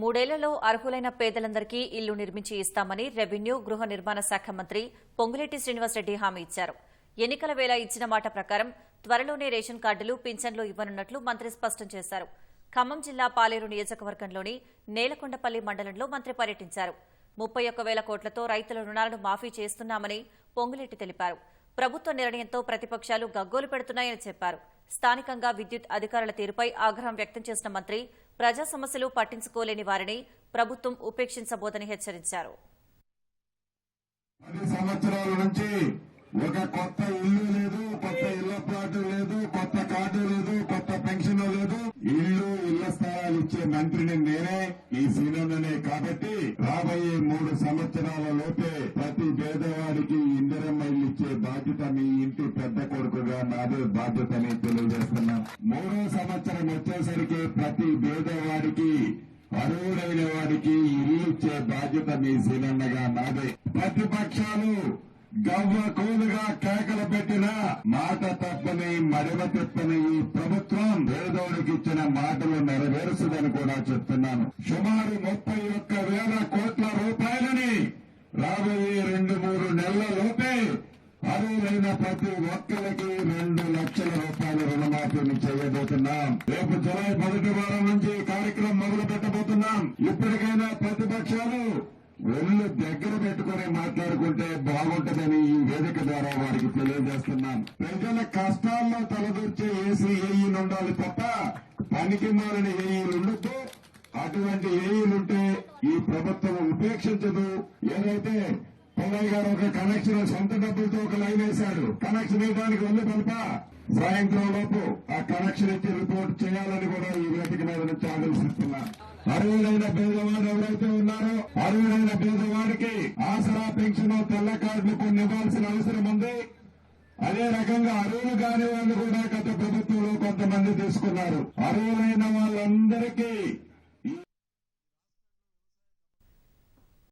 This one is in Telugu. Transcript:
మూడేళ్ళలో అర్హులైన పేదలందరికీ ఇల్లు నిర్మించి ఇస్తామని రెవెన్యూ గృహ నిర్మాణ శాఖ మంత్రి పొంగులేటి శ్రీనివాసరెడ్డి హామీ ఇచ్చారు. ఎన్నికల వేళ ఇచ్చిన మాట ప్రకారం త్వరలోనే రేషన్ కార్డులు పింఛన్లు ఇవ్వనున్నట్లు మంత్రి స్పష్టం చేశారు. ఖమ్మం జిల్లా పాలేరు నియోజకవర్గంలోని నేలకొండపల్లి మండలంలో మంత్రి పర్యటించారు. ముప్పై ఒక్క వేల కోట్లతో రైతుల రుణాలను మాఫీ చేస్తున్నామని పొంగులేటి తెలిపారు. ప్రభుత్వ నిర్ణయంతో ప్రతిపక్షాలు గగ్గోలు పెడుతున్నాయని చెప్పారు. స్థానికంగా విద్యుత్ అధికారుల తీరుపై ఆగ్రహం వ్యక్తం చేసిన మంత్రి ప్రజా సమస్యలు పట్టించుకోలేని వారిని ప్రభుత్వం ఉపేక్షించబోదని హెచ్చరించారు. పది సంవత్సరాల నుంచి ఒక కొత్త ఇల్లు లేదు కొత్త ఇళ్ళ ప్లాట్ లేదు కొత్త కార్డు లేదు కొత్త పెన్షన్ లేదు. ఇల్లు ఇళ్ళ స్థలాలు ఇచ్చే మంత్రిని నేనే ఈ సీనియర్నే కాబట్టి రాబోయే మూడు సంవత్సరాల లోపే ప్రతి పేదవాడికి ఇందిరమ్మ ఇల్లు ఇచ్చే బాధ్యత మీ ఇంటి పెద్ద కొడుకుగా నాదే బాధ్యతని తెలియజేస్తున్నాను. మూడో సంవత్సరం వచ్చేసరికి ప్రతి పేదవాడికి అర్హుడైన వాడికి ఇల్లు ఇచ్చే బాధ్యత మీ సీనన్నగా నాదే ప్రతిపక్షాలు గవ్వ కోలుగా కేకలు పెట్టిన మాట తప్పని మడవ తిప్పని ఈ ప్రభుత్వం పేదోడికి ఇచ్చిన మాటలు నెరవేరుస్తుందని కూడా చెప్తున్నాను. సుమారు ముప్పై ఒక్క వేల కోట్ల రూపాయలని రాబోయే రెండు మూడు నెలల లోపే అర్హులైన ప్రతి ఒక్కరికి రెండు లక్షల రూపాయల రుణమాఫీని చేయబోతున్నాం. రేపు జులై మొదటి వారం నుంచి కార్యక్రమం మొదలు పెట్టబోతున్నాం. ఇప్పటికైనా ప్రతిపక్షాలు ఒళ్ళు దగ్గర పెట్టుకుని మాట్లాడుకుంటే బాగుంటుందని ఈ వేదిక ద్వారా వారికి తెలియజేస్తున్నాం. ప్రజల కష్టాల్లో తలదూర్చే ఏసీ ఏఈలు ఉండాలి తప్ప పనికి మారిన ఏఈలు ఉండొద్దు. అటువంటి ఏఈలుంటే ఈ ప్రభుత్వం ఉపేక్షించదు. ఏదైతే పొల్లయ్య గారు ఒక కనెక్షన్ సొంత డబ్బులతో ఒక లైన్ వేశాడు. కనెక్షన్ వేయడానికి వెళ్ళి కనుక సాయంత్రం లోపు ఆ కనెక్షన్ ఇచ్చి రిపోర్ట్ చేయాలని కూడా ఈ వేదిక మీద నుంచి ఆదేశిస్తున్నా. అరువులైన పేదవాడు ఎవరైతే ఉన్నారో అరువులైన పేదవాడికి ఆసరా పెన్షన్ తెల్ల కార్డులు కొన్ని ఇవ్వాల్సిన అవసరం ఉంది. అదే రకంగా అరువులు కాని వాళ్ళు కూడా గత ప్రభుత్వంలో కొంతమంది తీసుకున్నారు. అరువులైన వాళ్ళందరికీ